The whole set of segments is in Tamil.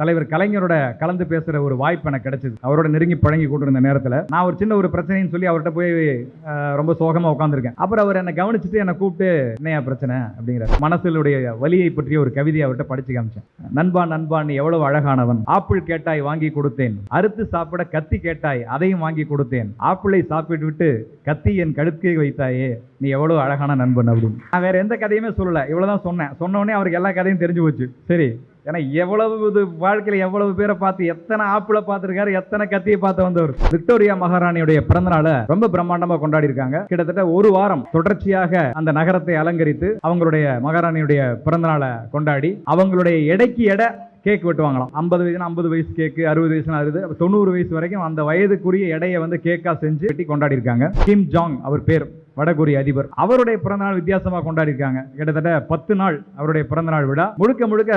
தலைவர் கலைஞரோட கலந்து பேசுகிற ஒரு வாய்ப்பு எனக்கு கிடைச்சிது. அவரோட நெருங்கி பழங்கி கொண்டிருந்த நேரத்தில். நான் ஒரு சின்ன ஒரு பிரச்சனைன்னு சொல்லி அவர்கிட்ட போய் ரொம்ப சோகமா உட்காந்துருக்கேன் அப்புறம் அவர் என்னை கவனிச்சுட்டு என்னை கூப்பிட்டு என்னையா பிரச்சனை? அப்படிங்கிற மனசிலுடைய வலியை பற்றிய ஒரு கவிதையை அவர்கிட்ட படிச்சு காமிச்சேன். நண்பா நண்பா நீ எவ்வளவு அழகானவன். ஆப்பிள் கேட்டாய் வாங்கி கொடுத்தேன். அறுத்து சாப்பிட கத்தி கேட்டாய் அதையும் வாங்கி கொடுத்தேன். ஆப்பிளை சாப்பிட்டு விட்டு கத்தி என் கழுத்தை வைத்தாயே நீ எவ்வளவு அழகான நண்பன் அப்படின்னு. நான் வேற எந்த கதையுமே சொல்லலை. இவ்வளவுதான் சொன்னேன். சொன்ன உடனே அவருக்கு எல்லா கதையும் தெரிஞ்சு போச்சு. சரி ஏன்னா எவ்வளவு இது வாழ்க்கையில எவ்வளவு பேரை பார்த்து எத்தனை ஆப்பிள பார்த்துருக்காரு எத்தனை கத்தியை பார்த்து வந்தவர்? விக்டோரியா மகாராணியுடைய பிறந்தநாளை ரொம்ப பிரம்மாண்டமா கொண்டாடி இருக்காங்க கிட்டத்தட்ட ஒரு வாரம் தொடர்ச்சியாக அந்த நகரத்தை அலங்கரித்து அவங்களுடைய மகாராணியுடைய பிறந்தநாளை கொண்டாடி அவங்களுடைய எடைக்கு எடை கேக் வெட்டுவாங்களாம். ஐம்பது வயசுனா ஐம்பது வயசு கேக்கு அறுபது வயசுனா அறுபது தொண்ணூறு வயசு வரைக்கும் அந்த வயதுக்குரிய எடையை வந்து கேக்கா செஞ்சு வெட்டி கொண்டாடி இருக்காங்க கிம் ஜாங் அவர் பேர். வடகொரிய அதிபர். அவருடைய பிறந்தநாள் வித்தியாசமாக கொண்டாடிருக்காங்க கிட்டத்தட்ட பத்து நாள் அவருடைய பிறந்தநாள் விழா. முழுக்க முழுக்க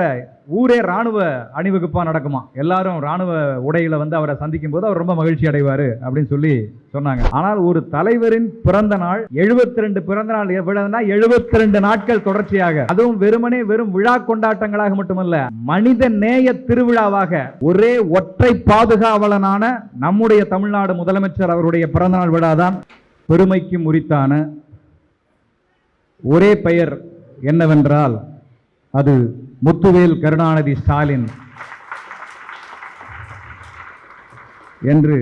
ஊரே ராணுவ அணிவகுப்பாக நடக்குமா? எல்லாரும் ராணுவ உடையில வந்து அவரை சந்திக்கும் போது அவர் ரொம்ப மகிழ்ச்சி அடைவார் அப்படின்னு சொல்லி சொன்னாங்க. ஆனால் ஒரு தலைவரின் பிறந்த நாள் எழுபத்தி ரெண்டு பிறந்த நாள் விழான்னா எழுபத்தி ரெண்டு நாட்கள் தொடர்ச்சியாக. அதுவும் வெறுமனே வெறும் விழா கொண்டாட்டங்களாக மட்டுமல்ல மனித நேய திருவிழாவாக ஒரே ஒற்றை பாதுகாவலனான நம்முடைய தமிழ்நாடு முதலமைச்சர் அவருடைய பிறந்தநாள் விழா தான் பெருமைக்கும் உரித்தான ஒரே பெயர் என்னவென்றால் அது முத்துவேல் கருணாநிதி ஸ்டாலின். என்று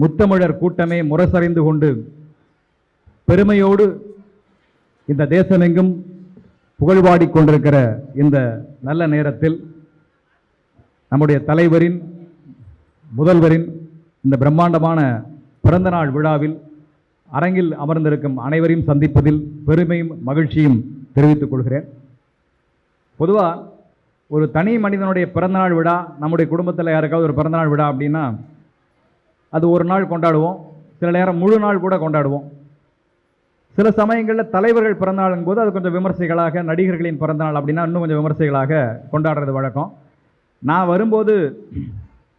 முத்தமிழர் கூட்டமே முரசறிந்து கொண்டு பெருமையோடு இந்த தேசமெங்கும் புகழ்வாடி கொண்டிருக்கிற இந்த நல்ல நேரத்தில் நம்முடைய தலைவரின் முதல்வரின் இந்த பிரம்மாண்டமான பிறந்தநாள் விழாவில் அரங்கில் அமர்ந்திருக்கும் அனைவரையும் சந்திப்பதில் பெருமையும் மகிழ்ச்சியும் தெரிவித்துக் கொள்கிறேன். பொதுவாக ஒரு தனி மனிதனுடைய பிறந்தநாள் விழா நம்முடைய குடும்பத்தில் யாருக்காவது ஒரு பிறந்தநாள் விழா அப்படின்னா அது ஒரு நாள் கொண்டாடுவோம். சில நேரம் முழு நாள் கூட கொண்டாடுவோம். சில சமயங்களில் தலைவர்கள் பிறந்தநாளும் போது அது கொஞ்சம் விமர்சைகளாக நடிகர்களின் பிறந்தநாள் அப்படின்னா இன்னும் கொஞ்சம் விமர்சைகளாக கொண்டாடுறது வழக்கம். நான் வரும்போது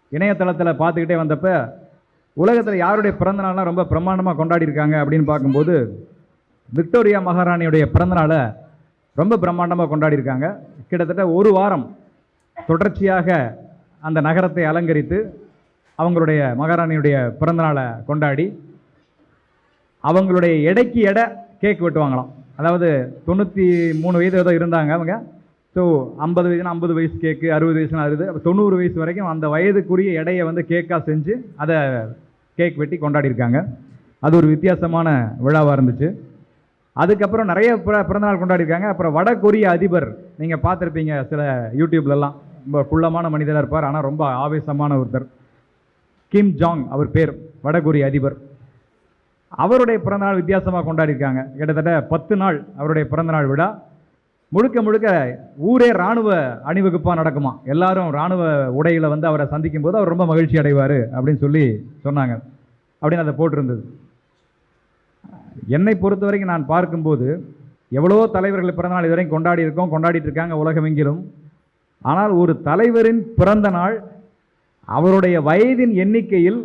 இணையதளத்தில் பார்த்துக்கிட்டே வந்தப்போ உலகத்தில் யாருடைய பிறந்த நாள்லாம் ரொம்ப பிரமாண்டமாக கொண்டாடி இருக்காங்க அப்படின்னு பார்க்கும்போது விக்டோரியா மகாராணியுடைய பிறந்தநாளை ரொம்ப பிரம்மாண்டமாக கொண்டாடி இருக்காங்க. கிட்டத்தட்ட ஒரு வாரம் தொடர்ச்சியாக அந்த நகரத்தை அலங்கரித்து அவங்களுடைய மகாராணியுடைய பிறந்தநாளை கொண்டாடி அவங்களுடைய எடைக்கு எடை கேக் வெட்டுவாங்களாம். அதாவது தொண்ணூற்றி மூணு வயது ஏதோ இருந்தாங்க அவங்க. ஸோ ஐம்பது வயசுனா ஐம்பது வயசு கேக்கு அறுபது வயசுனா அறுபது தொண்ணூறு வயசு வரைக்கும் அந்த வயதுக்குரிய எடையை வந்து கேக்காக செஞ்சு அதை கேக் வெட்டி கொண்டாடி இருக்காங்க அது ஒரு வித்தியாசமான விழாவாக இருந்துச்சு. அதுக்கப்புறம் நிறைய பிற பிறந்தநாள் கொண்டாடிருக்காங்க அப்புறம் வட கொரிய அதிபர் நீங்கள் பார்த்துருப்பீங்க சில யூடியூப்லலாம். ரொம்ப குள்ளமான மனிதராக இருப்பார். ஆனால் ரொம்ப ஆவேசமான ஒருத்தர். கிம் ஜாங் அவர் பேர் வடகொரிய அதிபர். அவருடைய பிறந்தநாள் வித்தியாசமாக கொண்டாடிருக்காங்க கிட்டத்தட்ட பத்து நாள் அவருடைய பிறந்தநாள் விழா. முழுக்க முழுக்க ஊரே ராணுவ அணிவகுப்பாக நடக்குமா? எல்லாரும் ராணுவ உடையில் வந்து அவரை சந்திக்கும் போது அவர் ரொம்ப மகிழ்ச்சி அடைவார் அப்படின்னு சொல்லி சொன்னாங்க. அப்படின்னு அதை போட்டிருந்தது. என்னை பொறுத்த வரைக்கும் நான் பார்க்கும்போது எவ்வளோ தலைவர்கள் பிறந்தநாள் இதுவரைக்கும் கொண்டாடி இருக்கோம் கொண்டாடிட்டு இருக்காங்க உலகமெங்கிலும். ஆனால் ஒரு தலைவரின் பிறந்த நாள் அவருடைய வயதின் எண்ணிக்கையில்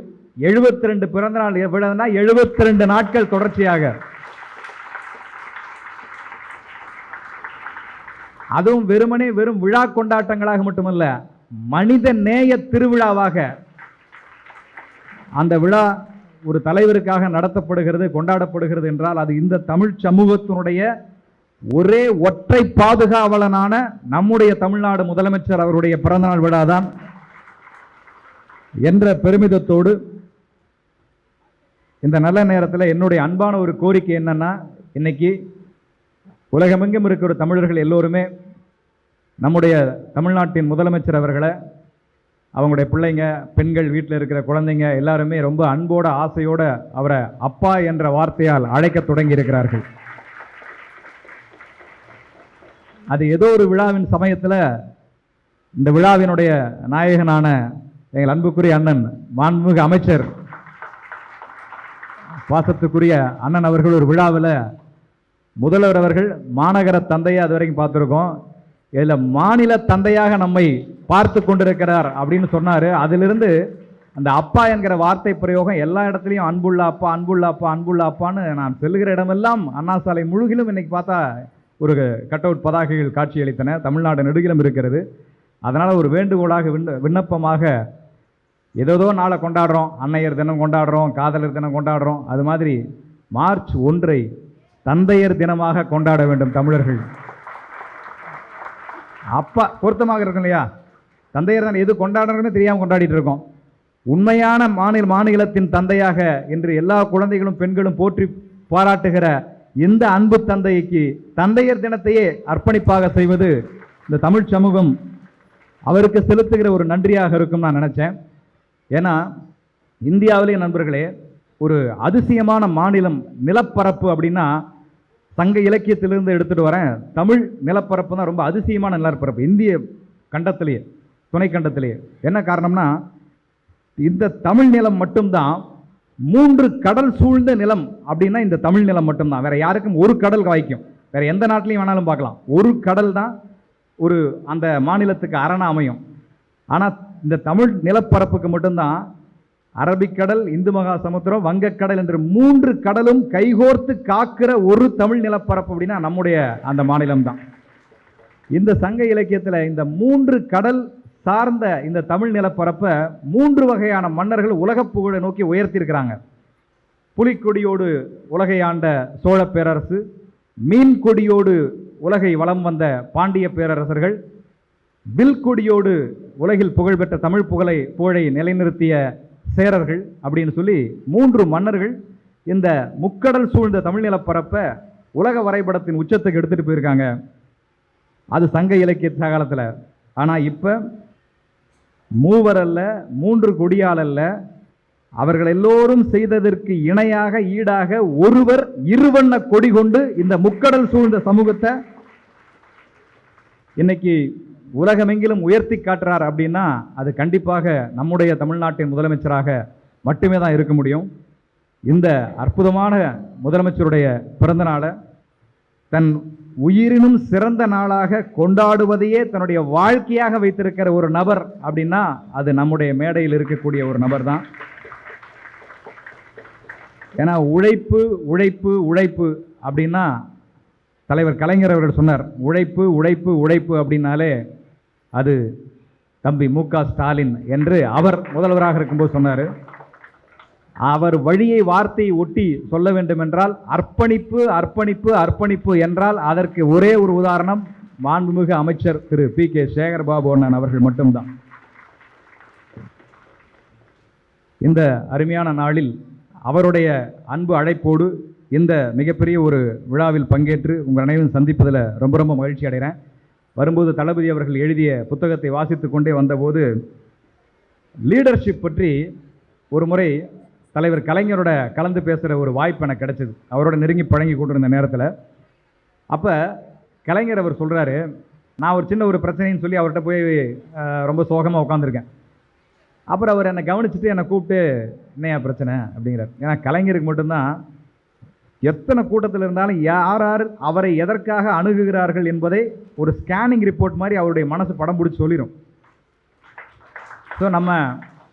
72 ரெண்டு பிறந்த நாள் விழான்னா எழுபத்தி ரெண்டு நாட்கள் தொடர்ச்சியாக. அதுவும் வெறுமனே வெறும் விழா கொண்டாட்டங்களாக மட்டுமல்ல மனித நேய திருவிழாவாக. அந்த விழா ஒரு தலைவருக்காக நடத்தப்படுகிறது கொண்டாடப்படுகிறது என்றால் அது இந்த தமிழ் சமூகத்தினுடைய ஒரே ஒற்றை பாதுகாவலனான நம்முடைய தமிழ்நாடு முதலமைச்சர் அவருடைய பிறந்தநாள் விழா தான் என்ற பெருமிதத்தோடு இந்த நல்ல நேரத்தில் என்னுடைய அன்பான ஒரு கோரிக்கை என்னன்னா இன்னைக்கு உலகமெங்கும் இருக்கிற தமிழர்கள் எல்லோருமே நம்முடைய தமிழ்நாட்டின் முதலமைச்சர் அவர்களை அவங்களுடைய பிள்ளைங்க பெண்கள் வீட்டில் இருக்கிற குழந்தைங்க எல்லாருமே ரொம்ப அன்போட ஆசையோட அவரை அப்பா என்ற வார்த்தையால் அழைக்க தொடங்கி இருக்கிறார்கள் அது ஏதோ ஒரு விழாவின் சமயத்தில் இந்த விழாவினுடைய நாயகனான எங்கள் அன்புக்குரிய அண்ணன் மாண்புமிகு அமைச்சர் பாசத்துக்குரிய அண்ணன் அவர்கள் ஒரு விழாவில் முதல்வர் அவர்கள் மாநகர தந்தையை அது வரைக்கும் பார்த்துருக்கோம். இதில் மாநில தந்தையாக நம்மை பார்த்து கொண்டிருக்கிறார் அப்படின்னு சொன்னார். அதிலிருந்து அந்த அப்பா என்கிற வார்த்தை பிரயோகம் எல்லா இடத்துலையும் அன்புள்ள அப்பா அன்புள்ள அப்பா அன்புள்ள அப்பான்னு நான் செல்கிற இடமெல்லாம் அண்ணா சாலை முழுகிலும் இன்னைக்கு பார்த்தா ஒரு கட் அவுட் பதாகைகள் காட்சியளித்தன. தமிழ்நாடு நெடுகிலும் இருக்கிறது. அதனால் ஒரு வேண்டுகோளாக விண்ண விண்ணப்பமாக ஏதோதோ நாளை கொண்டாடுறோம். அன்னையர் தினம் கொண்டாடுறோம் காதலர் தினம் கொண்டாடுறோம். அது மாதிரி மார்ச் ஒன்றை தந்தையர் தினமாக கொண்டாட வேண்டும் தமிழர்கள். அப்பா பொருத்தமாக இருக்கும் இல்லையா? தந்தையர் தான் எது கொண்டாடுறதுன்னு தெரியாமல் கொண்டாடிட்டு இருக்கோம். உண்மையான மாநில மாநிலத்தின் தந்தையாக என்று எல்லா குழந்தைகளும் பெண்களும் போற்றி பாராட்டுகிற இந்த அன்பு தந்தைக்கு தந்தையர் தினத்தையே அர்ப்பணிப்பாக செய்வது இந்த தமிழ் சமூகம் அவருக்கு செலுத்துகிற ஒரு நன்றியாக இருக்கும் நான் நினச்சேன். ஏன்னா இந்தியாவிலே நண்பர்களே ஒரு அதிசயமான மாநிலம் நிலப்பரப்பு அப்படின்னா சங்க இலக்கியத்திலிருந்து எடுத்துகிட்டு வரேன். தமிழ் நிலப்பரப்பு தான் ரொம்ப அதிசயமான நிலப்பரப்பு. இந்திய கண்டத்திலேயே துணை கண்டத்திலேயே. என்ன காரணம்னா இந்த தமிழ் நிலம் மட்டும்தான் மூன்று கடல் சூழ்ந்த நிலம் அப்படின்னா இந்த தமிழ் நிலம் மட்டும்தான். வேற யாருக்கும் ஒரு கடல் வாய்க்கும் வேற எந்த நாட்டிலையும் வேணாலும் பார்க்கலாம். ஒரு கடல் தான் ஒரு அந்த மாநிலத்துக்கு அரணா அமையும் ஆனால் இந்த தமிழ் நிலப்பரப்புக்கு மட்டும்தான் அரபிக்கடல் இந்து மகா சமுத்திரம் வங்கக்கடல் என்று மூன்று கடலும் கைகோர்த்து காக்கிற ஒரு தமிழ் நிலப்பரப்பு அப்படின்னா நம்முடைய அந்த மாநிலம்தான். இந்த சங்க இலக்கியத்தில் இந்த மூன்று கடல் சார்ந்த இந்த தமிழ் நிலப்பரப்பை மூன்று வகையான மன்னர்கள் உலகப் புகழை நோக்கி உயர்த்தியிருக்கிறாங்க. புலிக்கொடியோடு உலகை ஆண்ட சோழ பேரரசு மீன் கொடியோடு உலகை வலம் வந்த பாண்டிய பேரரசர்கள் வில் கொடியோடு உலகில் புகழ்பெற்ற தமிழ் புகழை புகழை நிலைநிறுத்திய சேரர்கள் அப்படின்னு சொல்லி மூன்று மன்னர்கள் இந்த முக்கடல் சூழ்ந்த தமிழ் நிலப்பரப்பை உலக வரைபடத்தின் உச்சத்துக்கு எடுத்துகிட்டு போயிருக்காங்க. அது சங்க இலக்கிய காலத்தில். ஆனால் இப்போ மூவர் அல்ல மூன்று கொடியால் அல்ல அவர்கள் எல்லோரும் செய்ததற்கு இணையாக ஈடாக ஒருவர் இருவண்ண கொடி கொண்டு இந்த முக்கடல் சூழ்ந்த சமூகத்தை இன்னைக்கு உலகமெங்கிலும் உயர்த்தி காட்டுறார் அப்படின்னா அது கண்டிப்பாக நம்முடைய தமிழ்நாட்டின் முதலமைச்சராக மட்டுமே தான் இருக்க முடியும். இந்த அற்புதமான முதலமைச்சருடைய பிறந்த நாளை தன் உயிரினும் சிறந்த நாளாக கொண்டாடுவதையே தன்னுடைய வாழ்க்கையாக வைத்திருக்கிற ஒரு நபர் அப்படின்னா அது நம்முடைய மேடையில் இருக்கக்கூடிய ஒரு நபர் தான். ஏன்னா உழைப்பு உழைப்பு உழைப்பு அப்படின்னா தலைவர் கலைஞர் அவர்கள் சொன்னார். உழைப்பு உழைப்பு உழைப்பு அப்படின்னாலே அது தம்பி மு ஸ்டாலின் என்று அவர் முதல்வராக இருக்கும்போது சொன்னார். அவர் வழியை வார்த்தையை ஒட்டி சொல்ல வேண்டுமென்றால் அர்ப்பணிப்பு அர்ப்பணிப்பு அர்ப்பணிப்பு என்றால் அதற்கு ஒரே ஒரு உதாரணம் மாண்புமிகு அமைச்சர் திரு பி கே சேகர்பாபு அண்ணன் அவர்கள் மட்டும்தான். இந்த அருமையான நாளில் அவருடைய அன்பு அழைப்போடு இந்த மிகப்பெரிய ஒரு விழாவில் பங்கேற்று உங்கள் அனைவரும் சந்திப்பதில் ரொம்ப ரொம்ப மகிழ்ச்சி அடைகிறேன். வரும்போது தளபதி அவர்கள் எழுதிய புத்தகத்தை வாசித்து கொண்டே வந்தபோது லீடர்ஷிப் பற்றி ஒரு முறை தலைவர் கலைஞரோட கலந்து பேசுகிற ஒரு வாய்ப்பு எனக்கு கிடச்சிது. அவரோட நெருங்கி பழங்கி கொண்டிருந்த நேரத்தில். அப்போ கலைஞர் அவர் சொல்கிறாரு நான் ஒரு சின்ன ஒரு பிரச்சனைன்னு சொல்லி அவர்கிட்ட போய் ரொம்ப சோகமாக உட்காந்துருக்கேன் அப்புறம் அவர் என்னை கவனிச்சுட்டு என்னை கூப்பிட்டு என்னையா பிரச்சனை? அப்படிங்கிறார். ஏன்னா கலைஞருக்கு மட்டும்தான் எத்தனை கூட்டத்தில் இருந்தாலும் யார் யார் அவரை எதற்காக அணுகுகிறார்கள் என்பதை ஒரு ஸ்கேனிங் ரிப்போர்ட் மாதிரி அவருடைய மனசு படம் பிடிச்சி சொல்லிடும் ஸோ நம்ம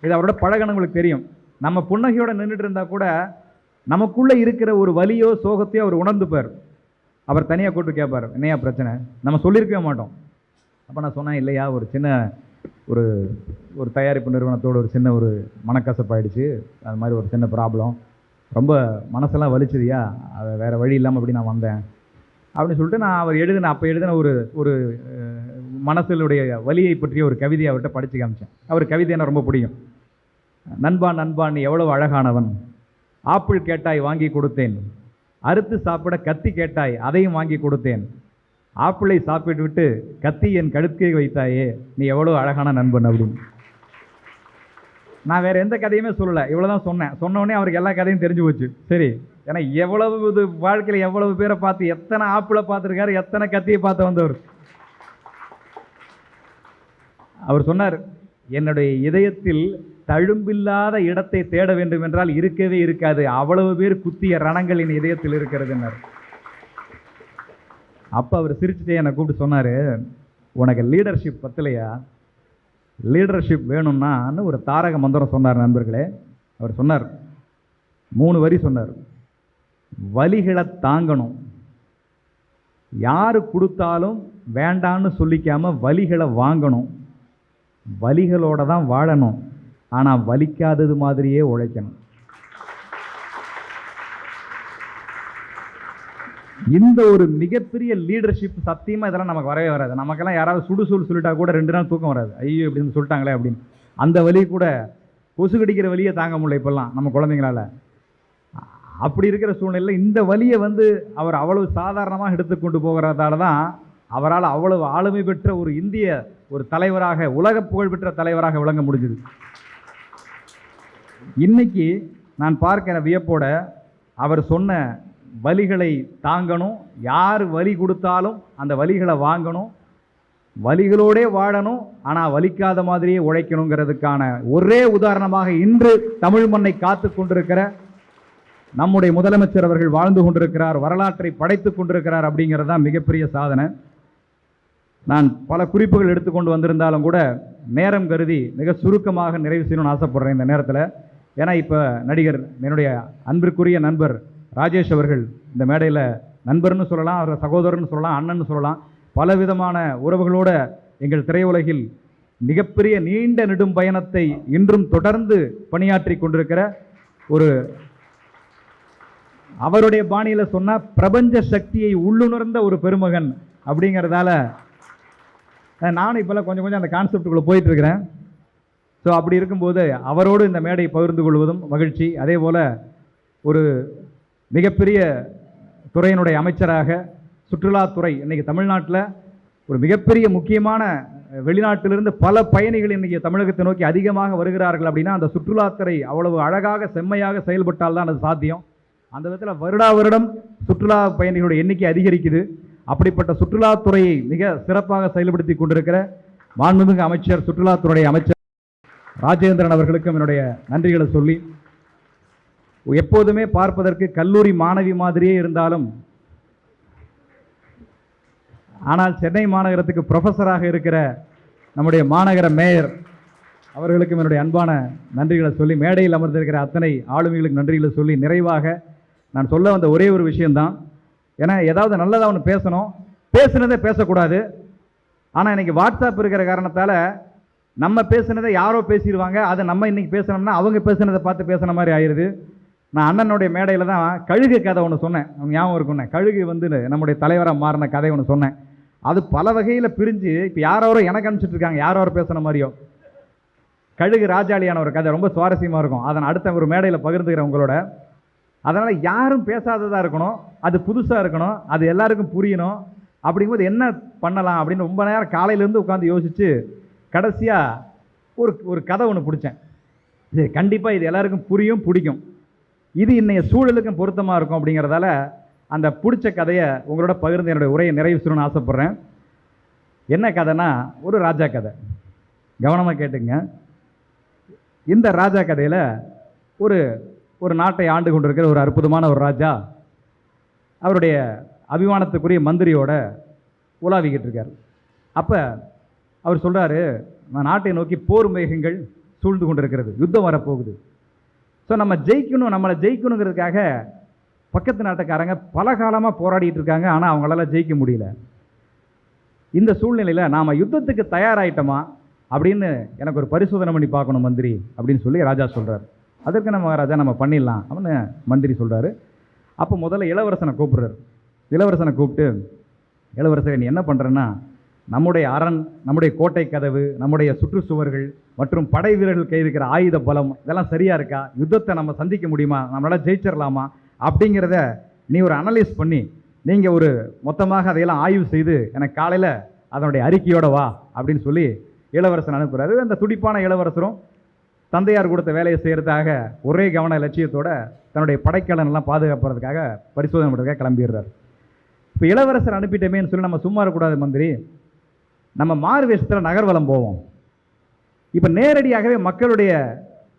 இது அவரோட பழகணங்களுக்கு தெரியும். நம்ம புன்னகையோட நின்றுட்டு இருந்தால் கூட நமக்குள்ளே இருக்கிற ஒரு வலியோ சோகத்தையோ அவர் உணர்ந்துப்பார். அவர் தனியாக கூட்டு கேட்பார் என்னையா பிரச்சனை? நம்ம சொல்லியிருக்கவே மாட்டோம். அப்போ நான் சொன்னேன் இல்லையா ஒரு சின்ன ஒரு ஒரு தயாரிப்பு நிறுவனத்தோட ஒரு சின்ன ஒரு மனக்கசப்பாயிடுச்சு அது மாதிரி ஒரு சின்ன ப்ராப்ளம் ரொம்ப மனசெல்லாம் வலிச்சதுயா அதை வேறு வழி இல்லாமல் அப்படி நான் வந்தேன். அப்படின்னு சொல்லிட்டு நான் அவர் எழுதின அப்போ எழுதின ஒரு ஒரு அஹ், மனசிலுடைய வலியை பற்றிய ஒரு கவிதையை அவர்கிட்ட படித்து காமிச்சேன். அவர் கவிதை எனக்கு ரொம்ப பிடிக்கும்? நண்பா நண்பா நீ எவ்வளவு அழகானவன். ஆப்பிள் கேட்டாய் வாங்கி கொடுத்தேன். அறுத்து சாப்பிட கத்தி கேட்டாய் அதையும் வாங்கி கொடுத்தேன். ஆப்பிளை சாப்பிட்டு விட்டு கத்தி என் கழுத்தை வைத்தாயே நீ எவ்வளோ அழகான நண்பன் அப்படின்னு. நான் வேற எந்த கதையுமே சொல்லலை. இவ்வளோ தான் சொன்னேன் சொன்னோடனே அவருக்கு எல்லா கதையும் தெரிஞ்சு போச்சு. சரி. ஏன்னா எவ்வளவு இது வாழ்க்கையில் எவ்வளவு பேரை பார்த்து எத்தனை ஆப்பிளை பார்த்துருக்காரு எத்தனை கத்தியை பார்த்து வந்தவர்? அவர் சொன்னார் என்னுடைய இதயத்தில் தழும்பில்லாத இடத்தை தேட வேண்டும் என்றால் இருக்கவே இருக்காது. அவ்வளவு பேர் குத்திய ரணங்கள் என் இதயத்தில் இருக்கிறதுனர் அப்போ அவர் சிரிச்சுட்டே என்னை கூப்பிட்டு சொன்னார் உனக்கு லீடர்ஷிப் பத்தலையா? லீடர்ஷிப் வேணும்னான்னு ஒரு தாரக மந்திரம் சொன்னார் நண்பர்களே. அவர் சொன்னார் மூணு வரி சொன்னார். வலிகளை தாங்கணும். யார் கொடுத்தாலும் வேண்டான்னு சொல்லிக்காமல் வலிகளை வாங்கணும். வலிகளோட தான் வாழணும். ஆனால் வலிக்காதது மாதிரியே உழைக்கணும். இந்த ஒரு மிகப்பெரிய லீடர்ஷிப் சத்தியமாக இதெல்லாம் நமக்கு வரவே வராது. நமக்கெல்லாம் யாராவது சுடுசூல் சொல்லிட்டா கூட ரெண்டு நாள் தூக்கம் வராது. ஐயோ இப்படின்னு சொல்லிட்டாங்களே அப்படின்னு. அந்த வழி கூட கொசு கடிக்கிற வழியை தாங்க முடியல இப்போல்லாம் நம்ம குழந்தைங்களால. அப்படி இருக்கிற சூழ்நிலையில் இந்த வழியை வந்து அவர் அவ்வளவு சாதாரணமாக எடுத்துக்கொண்டு போகிறதால தான் அவரால் அவ்வளவு ஆளுமை பெற்ற ஒரு இந்திய ஒரு தலைவராக உலக புகழ்பெற்ற தலைவராக விளங்க முடிஞ்சுது. இன்னைக்கு நான் பார்க்கிற வியப்போட அவர் சொன்ன வலிகளை தாங்கணும். யார் வலி கொடுத்தாலும் அந்த வலிகளை வாங்கணும். வலிகளோடே வாழணும். ஆனால் வலிக்காத மாதிரியே உழைக்கணுங்கிறதுக்கான ஒரே உதாரணமாக இன்று தமிழ் மண்ணை காத்து கொண்டிருக்கிற நம்முடைய முதலமைச்சர் அவர்கள் வாழ்ந்து கொண்டிருக்கிறார் வரலாற்றை படைத்து கொண்டிருக்கிறார் அப்படிங்கிறது தான் மிகப்பெரிய சாதனை. நான் பல குறிப்புகள் எடுத்துக்கொண்டு வந்திருந்தாலும் கூட நேரம் கருதி மிக சுருக்கமாக நிறைவு செய்யணும்னு ஆசைப்படுறேன் இந்த நேரத்தில். ஏன்னா இப்போ நடிகர் என்னுடைய அன்பிற்குரிய நண்பர் ராஜேஷ் அவர்கள் இந்த மேடையில் நண்பர்னு சொல்லலாம் அவர் சகோதரர்னு சொல்லலாம் அண்ணன் சொல்லலாம் பலவிதமான உறவுகளோட எங்கள் திரையுலகில் மிகப்பெரிய நீண்ட நெடும் பயணத்தை இன்றும் தொடர்ந்து பணியாற்றி கொண்டிருக்கிற ஒரு அவருடைய பாணியில் சொன்ன பிரபஞ்ச சக்தியை உள்ளுணர்ந்த ஒரு பெருமகன் அப்படிங்கிறதால நானும் இப்போல்லாம் கொஞ்சம் கொஞ்சம் அந்த கான்செப்டுக்குள்ளே போயிட்டு இருக்கிறேன் ஸோ அப்படி இருக்கும்போது அவரோடு இந்த மேடை பகிர்ந்து கொள்வதும் மகிழ்ச்சி. அதே போல் ஒரு மிகப்பெரிய துறையினுடைய அமைச்சராக சுற்றுலாத்துறை இன்றைக்கி தமிழ்நாட்டில் ஒரு மிகப்பெரிய முக்கியமான வெளிநாட்டிலிருந்து பல பயணிகள் இன்றைக்கி தமிழகத்தை நோக்கி அதிகமாக வருகிறார்கள் அப்படின்னா அந்த சுற்றுலாத்துறை அவ்வளவு அழகாக செம்மையாக செயல்பட்டால் தான் அது சாத்தியம். அந்த விதத்தில் வருடா வருடம் சுற்றுலா பயணிகளுடைய எண்ணிக்கை அதிகரிக்குது. அப்படிப்பட்ட சுற்றுலாத்துறையை மிக சிறப்பாக செயல்படுத்தி கொண்டிருக்கிற மாண்புமிகு அமைச்சர் சுற்றுலாத்துறை அமைச்சர் ராஜேந்திரன் அவர்களுக்கும் என்னுடைய நன்றிகளை சொல்லி எப்போதுமே பார்ப்பதற்கு கல்லூரி மாணவி மாதிரியே இருந்தாலும் ஆனால் சென்னை மாநகரத்துக்கு ப்ரொஃபஸராக இருக்கிற நம்முடைய மாநகர மேயர் அவர்களுக்கும் என்னுடைய அன்பான நன்றிகளை சொல்லி மேடையில் அமர்ந்திருக்கிற அத்தனை ஆளுமைகளுக்கு நன்றிகளை சொல்லி நிறைவாக நான் சொல்ல வந்த ஒரே ஒரு விஷயம்தான். ஏன்னா ஏதாவது நல்லதாக ஒன்று பேசணும். பேசுனதே பேசக்கூடாது. ஆனால் இன்றைக்கி வாட்ஸ்அப் இருக்கிற காரணத்தால் நம்ம பேசுனதை யாரோ பேசிடுவாங்க. அதை நம்ம இன்றைக்கி பேசணும்னா அவங்க பேசுனதை பார்த்து பேசுன மாதிரி ஆயிடுது நான் அண்ணனுடைய மேடையில் தான் கழுகு கதை ஒன்று சொன்னேன். ஞாபகம் இருக்குண்ணே கழுகு வந்து நம்முடைய தலைவராக மாறின கதை ஒன்று சொன்னேன். அது பல வகையில் பிரிஞ்சு இப்போ யாரோ எனக்கு அனுப்பிச்சிட்ருக்காங்க யாரோ பேசுன மாதிரியோ. கழுகு ராஜாளியான ஒரு கதை ரொம்ப சுவாரஸ்யமாக இருக்கும். அதை நான் அடுத்த ஒரு மேடையில் பகிர்ந்துக்கிறேன் உங்களோட. அதனால் யாரும் பேசாததாக இருக்கணும். அது புதுசாக இருக்கணும். அது எல்லாருக்கும் புரியணும். அப்படிங்கும்போது என்ன பண்ணலாம் அப்படின்னு ரொம்ப நேரம் காலையிலேருந்து உட்காந்து யோசித்து கடைசியாக ஒரு ஒரு கதை ஒன்று பிடிச்சேன். சரி கண்டிப்பாக இது எல்லாருக்கும் புரியும் பிடிக்கும். இது இன்னைய சூழலுக்கும் பொருத்தமாக இருக்கும் அப்படிங்கிறதால அந்த பிடிச்ச கதையை உங்களோட பகிர்ந்து என்னுடைய உரையை நிறைவு செய்யணும்னு ஆசைப்பட்றேன். என்ன கதைனா ஒரு ராஜா கதை. கவனமாக கேட்டுங்க. இந்த ராஜா கதையில் ஒரு ஒரு நாட்டை ஆண்டு கொண்டிருக்கிற ஒரு அற்புதமான ஒரு ராஜா அவருடைய அபிமானத்துக்குரிய மந்திரியோட உலாவிக்கிட்டு இருக்கார். அப்போ அவர் சொல்கிறாரு நான் நாட்டை நோக்கி போர் மேகங்கள் சூழ்ந்து கொண்டிருக்கிறது. யுத்தம் வரப்போகுது. ஸோ நம்ம ஜெயிக்கணும் நம்மளை ஜெயிக்கணுங்கிறதுக்காக பக்கத்து நாட்டுக்காரங்க பல காலமாக போராடிட்டு இருக்காங்க ஆனால் அவங்களால ஜெயிக்க முடியல. இந்த சூழ்நிலையில் நாம் யுத்தத்துக்கு தயாராகிட்டோமா அப்படின்னு எனக்கு ஒரு பரிசோதனை பண்ணி பார்க்கணும் மந்திரி அப்படின்னு சொல்லி ராஜா சொல்கிறார் அதற்கு நம்ம ராஜா நம்ம பண்ணிடலாம் அப்படின்னு மந்திரி சொல்கிறாரு அப்போ முதல்ல இளவரசனை கூப்பிட்றாரு. இளவரசனை கூப்பிட்டு இளவரசரை நீ என்ன பண்ணுறேன்னா நம்முடைய அரண் நம்முடைய கோட்டை கதவு நம்முடைய சுற்றுச்சுவர்கள் மற்றும் படை வீரர்கள் கை இருக்கிற ஆயுத பலம் இதெல்லாம் சரியாக இருக்கா? யுத்தத்தை நம்ம சந்திக்க முடியுமா? நம்மளால் ஜெயிச்சிடலாமா அப்படிங்கிறத நீ ஒரு அனலைஸ் பண்ணி நீங்கள் ஒரு மொத்தமாக அதையெல்லாம் ஆய்வு செய்து எனக்கு காலையில் அதனுடைய அறிக்கையோட வா அப்படின்னு சொல்லி இளவரசன் அனுப்புகிறாரு அந்த துடிப்பான இளவரசரும் தந்தையார் கொடுத்த வேலையை செய்கிறதுக்காக ஒரே கவன லட்சியத்தோட தன்னுடைய படைக்கலன்லாம் பாதுகாப்புறதுக்காக பரிசோதனை பண்ணுறதுக்காக கிளம்பிடுறாரு. இப்போ இளவரசர் அனுப்பிட்டமேன்னு சொல்லி நம்ம சும்மா இருக்கக்கூடாது மந்திரி. நம்ம மாறு வேஷத்தில் நகர்வலம் போவோம். இப்போ நேரடியாகவே மக்களுடைய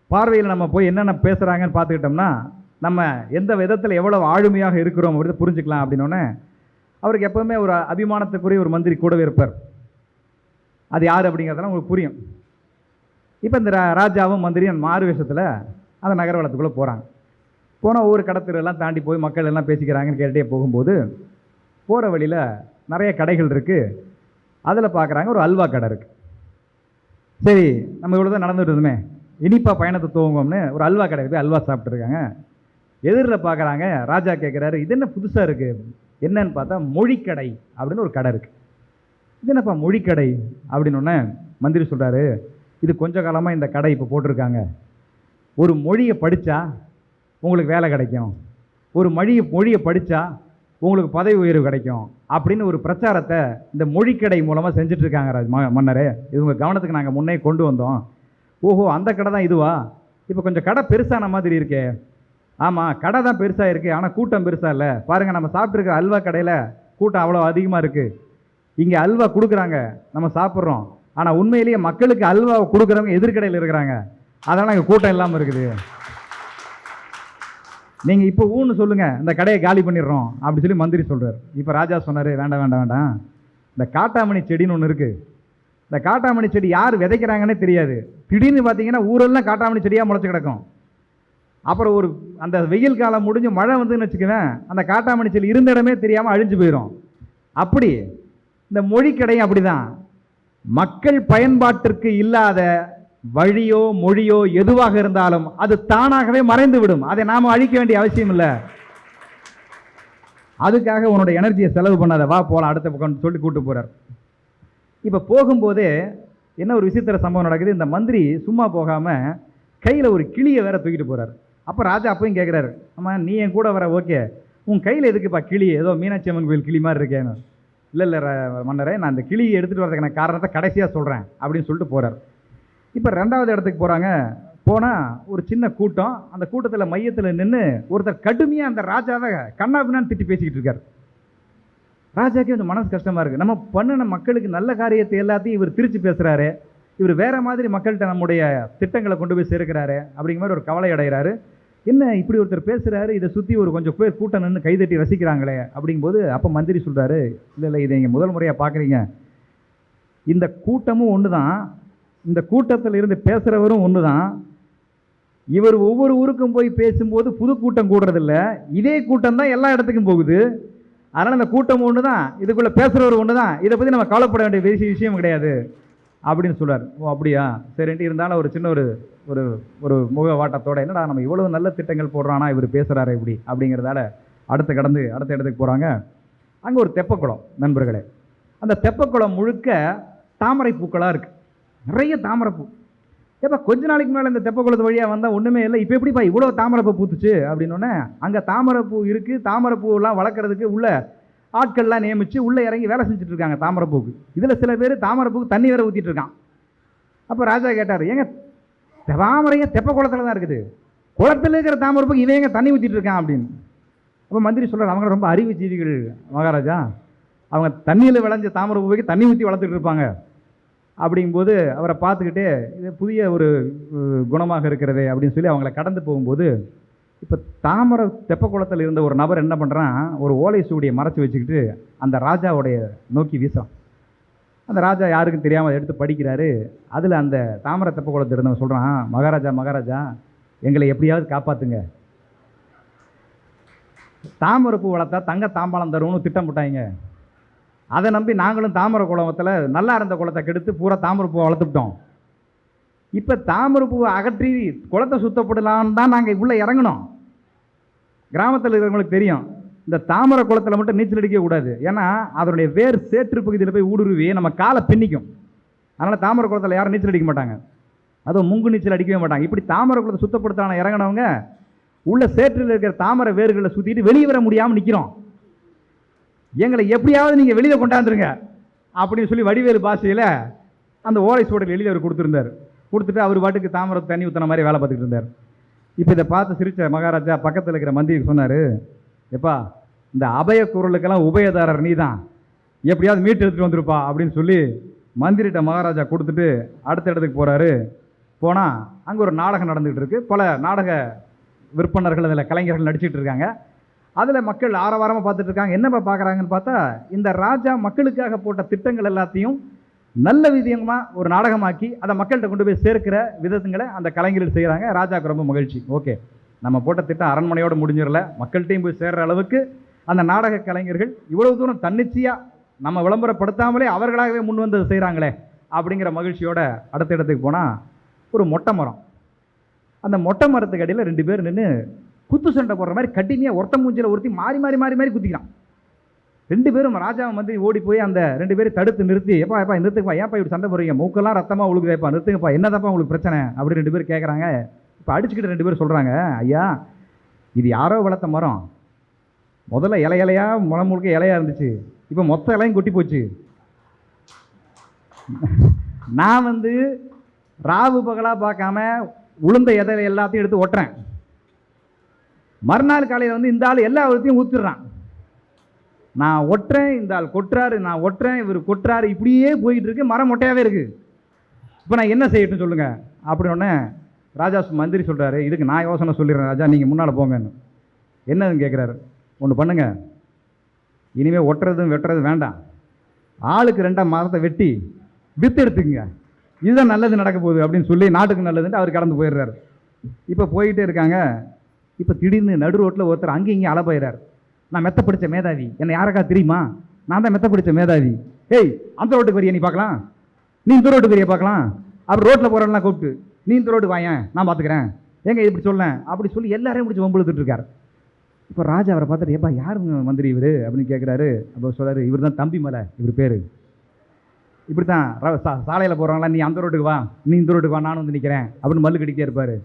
பார்வையில் நம்ம போய் என்னென்ன பேசுகிறாங்கன்னு பார்த்துக்கிட்டோம்னா நம்ம எந்த விதத்தில் எவ்வளோ ஆளுமையாக இருக்கிறோம் அப்படின்னு புரிஞ்சுக்கலாம் அப்படின்னோடனே அவருக்கு எப்போவுமே ஒரு அபிமானத்துக்குரிய ஒரு மந்திரி கூடவே இருப்பார். அது யார் அப்படிங்கிறதெல்லாம் உங்களுக்கு புரியும். இப்போ இந்த ரா- ராஜாவும் மந்திரியும் மாறு வேஷத்தில் அந்த நகர்வலத்துக்குள்ளே போகிறாங்க போனால் ஒவ்வொரு கடத்திலெல்லாம் தாண்டி போய் மக்கள் எல்லாம் பேசிக்கிறாங்கன்னு கேட்டுகிட்டே போகும்போது போகிற வழியில் நிறைய கடைகள் இருக்குது அதில் பார்க்குறாங்க ஒரு அல்வா கடை இருக்குது சரி நம்ம இவ்வளோ தான் நடந்துட்டு இருந்தோமே இனிப்பா பயணத்தை துவங்கம்னு ஒரு அல்வா கடைக்கு போய் அல்வா சாப்பிட்ருக்காங்க எதிரில் பார்க்குறாங்க ராஜா கேட்குறாரு இது என்ன புதுசாக இருக்குது என்னன்னு பார்த்தா மொழிக்கடை அப்படின்னு ஒரு கடை இருக்குது இது என்னப்பா மொழிக்கடை அப்படின்னு உடனே மந்திரி சொல்கிறாரு இது கொஞ்ச காலமாக இந்த கடை இப்போ போட்டிருக்காங்க. ஒரு மொழியை படித்தா உங்களுக்கு வேலை கிடைக்கும். ஒரு மொழியை மொழியை படித்தா உங்களுக்கு பதவி உயர்வு கிடைக்கும் அப்படின்னு ஒரு பிரச்சாரத்தை இந்த மொழிக்கடை மூலமாக செஞ்சிட்ருக்காங்க ராஜ் ம- மன்னரே. இது உங்கள் கவனத்துக்கு நாங்கள் முன்னே கொண்டு வந்தோம். ஓஹோ அந்த கடை தான் இதுவா? இப்போ கொஞ்சம் கடை பெருசான மாதிரி இருக்கே. ஆமாம் கடை தான் பெருசாக இருக்குது ஆனால் கூட்டம் பெருசாக இல்லை. பாருங்கள் நம்ம சாப்பிட்ருக்க அல்வா கடையில் கூட்டம் அவ்வளோ அதிகமாக இருக்குது இங்கே அல்வா கொடுக்குறாங்க நம்ம சாப்பிட்றோம். ஆனால் உண்மையிலேயே மக்களுக்கு அல்வா கொடுக்குறவங்க எதிர்கடையில் இருக்கிறாங்க. அதனால் இங்கே கூட்டம் இல்லாமல் இருக்குது. நீங்கள் இப்போ ஊன்னு சொல்லுங்கள் இந்த கடையை காலி பண்ணிடுறோம் அப்படி சொல்லி மந்திரி சொல்கிறார் இப்போ ராஜா சொன்னார் வேண்டாம் வேண்டாம் வேண்டாம். இந்த காட்டாமணி செடின்னு ஒன்று இருக்குது இந்த காட்டாமணி செடி யார் விதைக்கிறாங்கன்னே தெரியாது. திடீர்னு பார்த்தீங்கன்னா ஊரெல்லாம் காட்டாமணி செடியாக முளைச்சி கிடக்கும். அப்புறம் ஒரு அந்த வெயில் காலம் முடிஞ்சு மழை வந்துன்னு வச்சுக்குவேன் அந்த காட்டாமணி செடி இருந்த இடமே தெரியாமல் அழிஞ்சு போயிடும் அப்படி இந்த மொழி கடையும் அப்படிதான். மக்கள் பயன்பாட்டிற்கு இல்லாத வழியோ மொழியோ எதுவாக இருந்தாலும் அது தானாகவே மறைந்து விடும் அதை நாம அழிக்க வேண்டிய அவசியம் இல்லை. அதுக்காக உன்னோட எனர்ஜியை செலவு பண்ணாத வா போலாம் அடுத்த பக்கம் சொல்லி கூட்டு போகிறார் இப்போ போகும்போதே என்ன ஒரு விசித்திர சம்பவம் நடக்குது? இந்த மந்திரி சும்மா போகாமல் கையில் ஒரு கிளியை வேற தூக்கிட்டு போறார். அப்போ ராஜா அப்பையும் கேட்குறாரு அம்மா நீ என் கூட வர ஓகே. உன் கையில் எதுக்குப்பா கிளி? ஏதோ மீனாட்சி அம்மன் கோயில் கிளி மாதிரி இருக்கேன்னு. இல்லை இல்லை மன்னரே நான் அந்த கிளியை எடுத்துகிட்டு வரதுக்கான காரணத்தை கடைசியாக சொல்கிறேன் அப்படின்னு சொல்லிட்டு போகிறார் இப்போ ரெண்டாவது இடத்துக்கு போகிறாங்க போனால் ஒரு சின்ன கூட்டம். அந்த கூட்டத்தில் மையத்தில் நின்று ஒருத்தர் கடுமையாக அந்த ராஜாவை கண்ணாபின்னான்னு திட்டி பேசிக்கிட்டு இருக்கார். ராஜாக்கே கொஞ்சம் மனசு கஷ்டமாக இருக்குது நம்ம பண்ணின மக்களுக்கு நல்ல காரியத்தை எல்லாத்தையும் இவர் திருச்சி பேசுகிறாரு இவர் வேறு மாதிரி மக்கள்கிட்ட நம்முடைய திட்டங்களை கொண்டு போய் சேர்க்கிறாரு அப்படிங்கிற மாதிரி ஒரு கவலை அடைகிறாரு. என்ன இப்படி ஒருத்தர் பேசுகிறாரு இதை சுற்றி ஒரு கொஞ்சம் பேர் கூட்டம் நின்று கைதட்டி ரசிக்கிறாங்களே அப்படிங்கும்போது அப்போ மந்திரி சொல்கிறாரு இல்லை இல்லை இதை நீங்கள் முதல் முறையாக பார்க்குறீங்க இந்த கூட்டமும் ஒன்று தான் இந்த கூட்டத்தில் இருந்து பேசுகிறவரும் ஒன்று தான் இவர் ஒவ்வொரு ஊருக்கும் போய் பேசும்போது புது கூட்டம் கூடுறதில்ல. இதே கூட்டம் தான் எல்லா இடத்துக்கும் போகுது. அதனால் இந்த கூட்டம் ஒன்று தான் இதுக்குள்ளே பேசுகிறவர் ஒன்று தான் இதை பற்றி நம்ம கவலைப்பட வேண்டிய விஷய விஷயம் கிடையாது. அப்படின்னு சொல்றார். ஓ அப்படியா? சரின்ட்டு இருந்தாலும் ஒரு சின்ன ஒரு ஒரு ஒரு முக வாட்டத்தோட என்னடா நம்ம இவ்வளவு நல்ல திட்டங்கள் போடுறானா இவர் பேசுகிறாரு இப்படி அப்படிங்கிறதால அடுத்து கடந்து அடுத்த இடத்துக்கு போகிறாங்க அங்கே ஒரு தெப்பக்குளம் நண்பர்களே. அந்த தெப்பக்குளம் முழுக்க தாமரை பூக்களாக இருக்குது நிறைய தாமரைப்பூ. ஏப்பா கொஞ்ச நாளைக்கு மேலே இந்த தெப்பக்குளத்து வழியாக வந்தால் ஒன்றுமே இல்லை இப்போ எப்படிப்பா இவ்வளோ தாமரைப்பூ பூத்துச்சு? அப்படின்னோடனே அங்கே தாமரைப்பூ இருக்குது தாமரைப்பூலாம் வளர்க்குறதுக்கு உள்ள ஆட்கள்லாம் நியமித்து உள்ளே இறங்கி வேலை செஞ்சுட்டு இருக்காங்க தாமரைப்பூக்கு இதில் சில பேர் தாமரைப்பூக்கு தண்ணி வேற ஊற்றிட்டு இருக்கான். அப்போ ராஜா கேட்டார் ஏங்க தாமரைங்க தெப்ப குளத்துல தான் இருக்குது? குளத்துல இருக்கிற தாமரைப்பூக்கு இவன் எங்கே தண்ணி ஊற்றிட்டு இருக்கான்? அப்படின்னு. அப்போ மந்திரி சொல்கிறார் அவங்க ரொம்ப அறிவு ஜீவிகள் மகாராஜா. அவங்க தண்ணியில் விளைஞ்ச தாமரை பூவைக்கு தண்ணி ஊற்றி வளர்த்துட்டு இருப்பாங்க. அப்படிங்கும்போது அவரை பார்த்துக்கிட்டே இது புதிய ஒரு குணமாக இருக்கிறதே அப்படின்னு சொல்லி அவங்கள கடந்து போகும்போது இப்போ தாமரை தெப்பக்குளத்தில் இருந்த ஒரு நபர் என்ன பண்ணுறான் ஒரு ஓலை சூடியை மறைச்சி வச்சுக்கிட்டு அந்த ராஜாவுடைய நோக்கி வீசுறான். அந்த ராஜா யாருக்கும் தெரியாமல் எடுத்து படிக்கிறாரு. அதில் அந்த தாமரை தெப்பக்குளத்தில் இருந்தவன் சொல்கிறான் மகாராஜா மகாராஜா எங்களை எப்படியாவது காப்பாற்றுங்க தாமரை பூ வளர்த்தா தங்க தாம்பாளம் தரும்னு திட்டம் போட்டாங்க. அதை நம்பி நாங்களும் தாமரை குளத்தில் நல்லா இருந்த குளத்தை கெடுத்து பூரா தாமரை பூவை வளர்த்துக்கிட்டோம். இப்போ தாமரை பூவை அகற்றி குளத்தை சுத்தப்படலான்னு தான் நாங்கள் உள்ளே இறங்கினோம். கிராமத்தில் இருக்கிறவங்களுக்கு தெரியும். இந்த தாமரை குளத்தில் மட்டும் நீச்சல் அடிக்கக்கூடாது ஏன்னா அதனுடைய வேர் சேற்று பகுதியில் போய் ஊடுருவி நம்ம காலை பின்னிக்கும். அதனால் தாமரை குளத்தில் யாரும் நீச்சல் அடிக்க மாட்டாங்க. அதுவும் முங்கு நீச்சல் அடிக்கவே மாட்டாங்க. இப்படி தாமரை குளத்தை சுத்தப்படுத்தான இறங்கினவங்க உள்ள சேற்றில் இருக்கிற தாமரை வேர்களை சுற்றிட்டு வெளியே வர முடியாமல் நிற்கிறோம் எங்களை எப்படியாவது நீங்கள் வெளியில் கொண்டாந்துருங்க அப்படின்னு சொல்லி வடிவேலு பாஷையில் அந்த ஓலை சூடல் எழுதி அவர் கொடுத்துருந்தார். கொடுத்துட்டு அவர் பாட்டுக்கு தாமரை தண்ணி ஊற்றின மாதிரி வேலை பார்த்துக்கிட்டு இருந்தார். இப்போ இதை பார்த்து சிரித்த மகாராஜா பக்கத்தில் இருக்கிற மந்திரிக்கு சொன்னார் எப்பா இந்த அபய குரலுக்கெல்லாம் உபயதாரர் நீ தான் எப்படியாவது மீட்டு எடுத்துகிட்டு வந்துருப்பா அப்படின்னு சொல்லி மந்திரிட்ட மகாராஜா கொடுத்துட்டு அடுத்த இடத்துக்கு போகிறாரு போனால் அங்கே ஒரு நாடகம் நடந்துகிட்டு இருக்கு. பல நாடக விற்பனர்கள் அதில் கலைஞர்கள் நடிச்சிட்டு இருக்காங்க. அதில் மக்கள் ஆரவாரமாக பார்த்துட்டு இருக்காங்க என்னப்பா பார்க்குறாங்கன்னு பார்த்தா இந்த ராஜா மக்களுக்காக போட்ட திட்டங்கள் எல்லாத்தையும் நல்ல விதமாக ஒரு நாடகமாக்கி அதை மக்கள்கிட்ட கொண்டு போய் சேர்க்கிற விதத்துங்களை அந்த கலைஞர்கள் செய்கிறாங்க ராஜாவுக்கு ரொம்ப மகிழ்ச்சி. ஓகே. நம்ம போட்ட திட்டம் அரண்மனையோடு முடிஞ்சிடல. மக்கள்கிட்டையும் போய் சேர்கிற அளவுக்கு அந்த நாடக கலைஞர்கள் இவ்வளவு தூரம் தன்னிச்சையாக நம்ம விளம்பரப்படுத்தாமலே அவர்களாகவே முன் வந்து செய்கிறாங்களே அப்படிங்கிற மகிழ்ச்சியோட அடுத்த இடத்துக்கு போனால் ஒரு மொட்டை மரம். அந்த மொட்டை மரத்துக்கு அடியில் ரெண்டு பேர் நின்று குத்து சண்டை போடுற மாதிரி கட்டினியாக ஒருத்த மூஞ்சியில் ஒருத்தி மாறி மாறி மாறி மாறி குத்திக்கிறான். ரெண்டு பேரும் ராஜா மந்திரி ஓடி போய் அந்த ரெண்டு பேரும் தடுத்து நிறுத்தி எப்பா எப்பா நிறுத்துப்பா ஏன்ப்பா இப்படி சண்டை போடுறீங்க? மூக்கெல்லாம் ரத்தமாக உழுகுதேப்பா நிறுத்துங்கப்பா என்னதாப்பா உங்களுக்கு பிரச்சனை? அப்படி ரெண்டு பேரும் கேட்குறாங்க இப்போ அடிச்சுக்கிட்டு ரெண்டு பேரும் சொல்கிறாங்க ஐயா இது யாரோ வளர்த்த மரம். முதல்ல இலை இலையாக முளை முழுக்க இலையாக இருந்துச்சு. இப்போ மொத்த இலையும் கொட்டி போச்சு. நான் வந்து ராவு பகலாக பார்க்காம உளுந்த எதை எல்லாத்தையும் எடுத்து ஒட்டுறேன். மறுநாள் காலையில் வந்து இந்த ஆள் எல்லா விதத்தையும் ஊத்துடுறான். நான் ஒட்டுறேன் இந்த ஆள் கொட்டுறாரு நான் ஒட்டுறேன் இவர் கொட்டுறாரு இப்படியே போயிட்டு இருக்கு மரம் மொட்டையாகவே இருக்குது இப்போ நான் என்ன செய்யட்டும் சொல்லுங்கள் அப்படி ராஜா மந்திரி சொல்கிறாரு இதுக்கு நான் யோசனை சொல்லிடுறேன் ராஜா நீங்கள் முன்னால் போங்கன்னு. என்னதுன்னு கேட்குறாரு ஒன்று பண்ணுங்கள் இனிமேல் ஒட்டுறதும் வெட்டுறதும் வேண்டாம். ஆளுக்கு ரெண்டாம் மரத்தை வெட்டி வித்து எடுத்துக்கங்க. இதுதான் நல்லது நடக்க போகுது அப்படின்னு சொல்லி நாட்டுக்கு நல்லதுன்ட்டு அவர் கடந்து போயிடுறாரு. இப்போ போயிட்டே இருக்காங்க. இப்போ திடீர்னு நடு ரோட்டில் ஒருத்தர் அங்கேயும் இங்கேயும் அலை நான் மெத்த பிடிச்ச மேதாவி. என்னை யாருக்கா தெரியுமா? நான் தான் மெத்த பிடிச்ச மேதாவி. ஏய் அந்த ரோட்டுக்கு பெரிய நீ பார்க்கலாம்? நீ இந்த ரோட்டுக்கு பெரிய பார்க்கலாம்? அப்புறம் ரோட்டில் போகிறவங்களாம் கூப்பிட்டு நீ இந்த ரோட்டுக்கு வாயன் நான் பார்த்துக்கிறேன். ஏங்க இப்படி சொல்லேன் அப்படி சொல்லி எல்லாரையும் பிடிச்சி வம்புழுத்துட்டு இருக்காரு. இப்போ ராஜா அவரை பார்த்துட்டு ஏப்பா யாருங்க மந்திரி இவர்? அப்படின்னு கேட்குறாரு அப்போ சொல்றாரு இவர் தான் தம்பி மலை இவர் பேர். இப்படி தான் சாலையில் போகிறாங்களா நீ அந்த ரோட்டுக்கு வா நீ இந்த ரோட்டுக்கு வா நானும் வந்து நிற்கிறேன் அப்படின்னு மல்லு கடிக்கே இருப்பார்.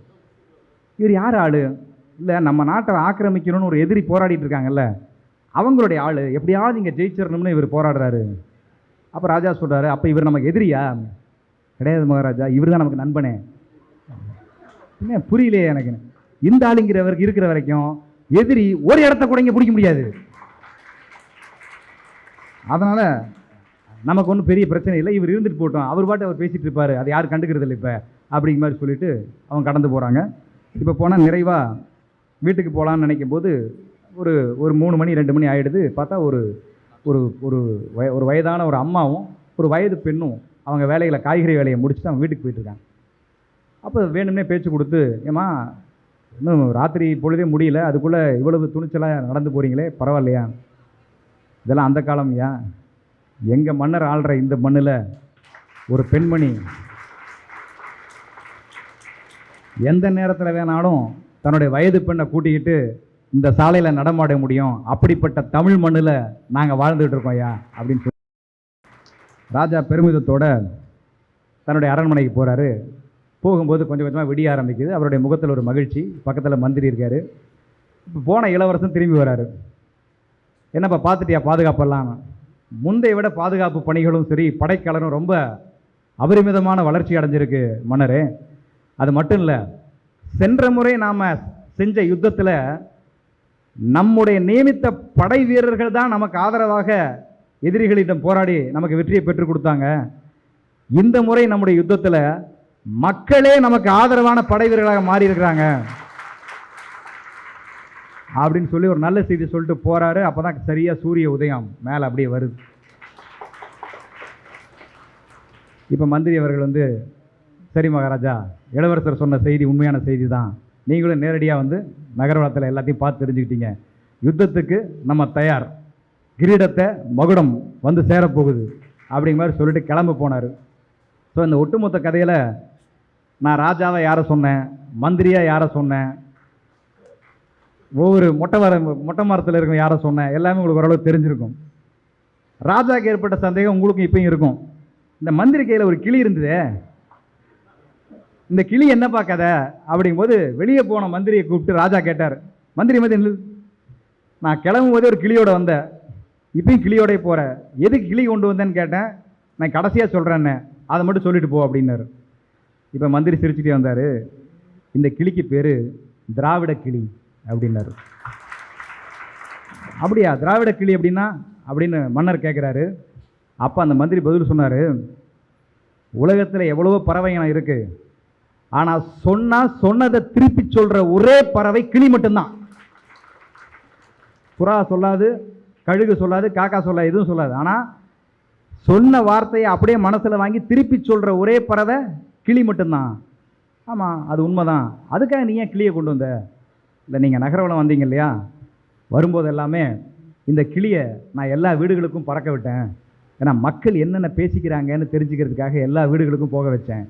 இவர் யார் ஆள்? இல்லை நம்ம நாட்டை ஆக்கிரமிக்கணும்னு ஒரு எதிரி போராடிட்டு இருக்காங்கல்ல அவங்களுடைய ஆள் எப்படியாவது இங்கே ஜெயிச்சிடணும்னு இவர் போராடுறாரு. அப்போ ராஜா சொல்கிறாரு அப்போ இவர் நமக்கு எதிரியா? கிடையாது மகாராஜா இவர் தான் நமக்கு நண்பனே. என்ன புரியலையே எனக்கு. இந்த ஆளுங்கிறவருக்கு இருக்கிற வரைக்கும் எதிரி ஒரு இடத்த கூட இங்கே பிடிக்க முடியாது. அதனால் நமக்கு ஒன்றும் பெரிய பிரச்சனை இல்லை. இவர் இருந்துட்டு போட்டோம். அவர் பாட்டு அவர் பேசிகிட்டு இருப்பார். அதை யாரும் கண்டுக்கிறது இல்லை இப்போ அப்படிங்கிற மாதிரி சொல்லிட்டு அவங்க கடந்து போகிறாங்க இப்போ போனால் நிறைவாக வீட்டுக்கு போகலான்னு நினைக்கும் போது ஒரு ஒரு மூணு மணி ரெண்டு மணி ஆகிடுது பார்த்தா ஒரு ஒரு ஒரு வய ஒரு வயதான ஒரு அம்மாவும் ஒரு வயது பெண்ணும் அவங்க வேலைகளை காய்கறி வேலையை முடிச்சுட்டு அவங்க வீட்டுக்கு போயிட்டுருக்காங்க. அப்போ வேணும்னே பேச்சு கொடுத்து ஏம்மா இன்னும் ராத்திரி பொழுதே முடியல. அதுக்குள்ளே இவ்வளவு துணிச்சலாக நடந்து போகிறீங்களே பரவாயில்லையா? இதெல்லாம் அந்த காலம் ஏன்? எங்கள் மன்னர் ஆள்ற இந்த மண்ணில் ஒரு பெண்மணி எந்த நேரத்தில் வேணாலும் தன்னுடைய வயது பெண்ணை கூட்டிக்கிட்டு இந்த சாலையில் நடமாட முடியும். அப்படிப்பட்ட தமிழ் மண்ணில் நாங்கள் வாழ்ந்துகிட்டு இருக்கோம் ஐயா அப்படின்னு சொல்லி. ராஜா பெருமிதத்தோட தன்னுடைய அரண்மனைக்கு போகிறாரு போகும்போது கொஞ்சம் கொஞ்சமாக விடிய ஆரம்பிக்குது. அவருடைய முகத்தில் ஒரு மகிழ்ச்சி. பக்கத்தில் மந்திரி இருக்கார். இப்போ போன இளவரசன் திரும்பி வராரு. என்னப்பா பார்த்துட்டியா பாதுகாப்பெல்லாம்? முந்தைய விட பாதுகாப்பு பணிகளும் சரி படைக்கலனும் ரொம்ப அபரிமிதமான வளர்ச்சி அடைஞ்சிருக்கு மன்னரே. அது மட்டும் இல்லை சென்ற முறை நாம் செஞ்ச யுத்தத்தில் நம்முடைய நியமித்த படை வீரர்கள் தான் நமக்கு ஆதரவாக எதிரிகளிடம் போராடி நமக்கு வெற்றியை பெற்றுக் கொடுத்தாங்க. இந்த முறை நம்முடைய யுத்தத்தில் மக்களே நமக்கு ஆதரவான படை வீரர்களாக மாறியிருக்கிறாங்க. அப்படின்னு சொல்லி ஒரு நல்ல செய்தி சொல்லிட்டு போகிறாரு அப்போ தான் சரியாக சூரிய உதயம் மேலே அப்படியே வருது. இப்போ மந்திரி அவர்கள் வந்து சரி மகாராஜா இளவரசர் சொன்ன செய்தி உண்மையான செய்தி தான் நீங்களும் நேரடியாக வந்து நகரவளத்தில் எல்லாத்தையும் பார்த்து தெரிஞ்சுக்கிட்டீங்க. யுத்தத்துக்கு நம்ம தயார். கிரீடத்தை மகுடம் வந்து சேரப்போகுது அப்படிங்கிற மாதிரி சொல்லிட்டு கிளம்ப போனார். ஸோ இந்த ஒட்டுமொத்த கதையில் நான் ராஜாவை யாரை சொன்னேன்? மந்திரியாக யாரை சொன்னேன்? ஒவ்வொரு மொட்டை மர மொட்டை மரத்தில் இருக்கிற யாரை சொன்னேன்? எல்லாமே உங்களுக்கு ஓரளவு தெரிஞ்சிருக்கும். ராஜாவுக்கு ஏற்பட்ட சந்தேகம் உங்களுக்கும் இப்பயும் இருக்கும். இந்த மந்திரி கையில் ஒரு கிளி இருந்ததே. இந்த கிளி என்னப்பா கதை அப்படிங்கும்போது வெளியே போன மந்திரியை கூப்பிட்டு ராஜா கேட்டார். மந்திரி மதி நான் கிளம்பும் போதே ஒரு கிளியோட வந்தேன். இப்பயும் கிளியோடய போகிறேன் எதுக்கு கிளி கொண்டு வந்தேன்னு கேட்டேன். நான் கடைசியாக சொல்கிறேன்னு அதை மட்டும் சொல்லிட்டு போ அப்படின்னாரு. இப்போ மந்திரி சிரிச்சுட்டே வந்தார். இந்த கிளிக்கு பேர் திராவிட கிளி அப்படின்னாரு. அப்படியா? திராவிட கிளி அப்படின்னா? அப்படின்னு மன்னர் கேட்குறாரு அப்போ அந்த மந்திரி பதில் சொன்னார். உலகத்தில் எவ்வளவோ பறவைங்க இருக்குது ஆனால் சொன்னால் சொன்னதை திருப்பி சொல்கிற ஒரே பறவை கிளி மட்டும்தான். புறா சொல்லாது கழுகு சொல்லாது காக்கா சொல்லாது எதுவும் சொல்லாது. ஆனால் சொன்ன வார்த்தையை அப்படியே மனசில் வாங்கி திருப்பி சொல்கிற ஒரே பறவை கிளி மட்டும்தான். ஆமாம் அது உண்மைதான். அதுக்காக நீ ஏன் கிளியை கொண்டு வந்த? இல்லை நீங்கள் நகரவளம் வந்தீங்க இல்லையா? வரும்போது எல்லாமே இந்த கிளியை நான் எல்லா வீடுகளுக்கும் பறக்க விட்டேன். ஏன்னா மக்கள் என்னென்ன பேசிக்கிறாங்கன்னு தெரிஞ்சுக்கிறதுக்காக எல்லா வீடுகளுக்கும் போக வச்சேன்.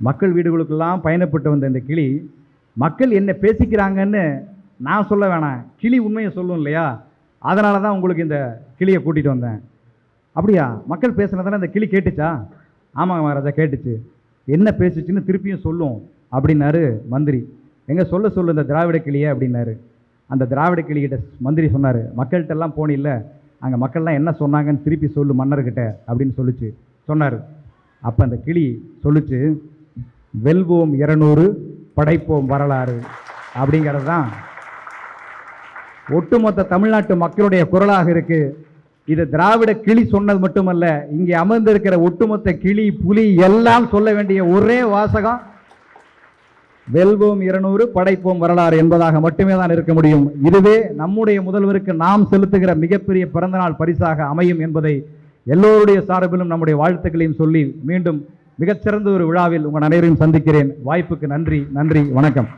மக்கள் வீடுகளுக்கெல்லாம் பயணப்பட்டு வந்த இந்த கிளி மக்கள் என்ன பேசிக்கிறாங்கன்னு நான் சொல்ல வேணாம். கிளி உண்மையை சொல்லும் இல்லையா? அதனால தான் உங்களுக்கு இந்த கிளியை கூட்டிகிட்டு வந்தேன். அப்படியா? மக்கள் பேசுனதால இந்த கிளி கேட்டுச்சா? ஆமாங்க மகாராஜா கேட்டுச்சு. என்ன பேசுச்சுன்னு திருப்பியும் சொல்லும் அப்படின்னாரு மந்திரி. எங்கே சொல்ல சொல்லு இந்த திராவிட கிளியை அப்படின்னாரு. அந்த திராவிட கிளிகிட்ட மந்திரி சொன்னார் மக்கள்கிட்டலாம் போனில்ல அங்கே மக்கள்லாம் என்ன சொன்னாங்கன்னு திருப்பி சொல்லு மன்னர்கிட்ட அப்படின்னு சொல்லிச்சு. சொன்னார். அப்போ அந்த கிளி சொல்லுச்சு வெல்வோம் இருநூறு படைப்போம் வரலாறு அப்படிங்கிறது தான் ஒட்டுமொத்த தமிழ்நாட்டு மக்களுடைய குரலாக இருக்குது இது திராவிட கிளி சொன்னது மட்டுமல்ல இங்கே அமர்ந்திருக்கிற ஒட்டுமொத்த கிளி புலி எல்லாம் சொல்ல வேண்டிய ஒரே வாசகம் வெல்வோம் இருநூறு படைப்போம் வரலாறு என்பதாக மட்டுமே தான் இருக்க முடியும். இதுவே நம்முடைய முதல்வருக்கு நாம் செலுத்துகிற மிகப்பெரிய பிறந்தநாள் பரிசாக அமையும் என்பதை எல்லோருடைய சார்பிலும் நம்முடைய வாழ்த்துக்களையும் சொல்லி மீண்டும் மிகச்சிறந்த ஒரு விழாவில் உங்கள் அனைவரையும் சந்திக்கிறேன். வாய்ப்புக்கு நன்றி நன்றி வணக்கம்.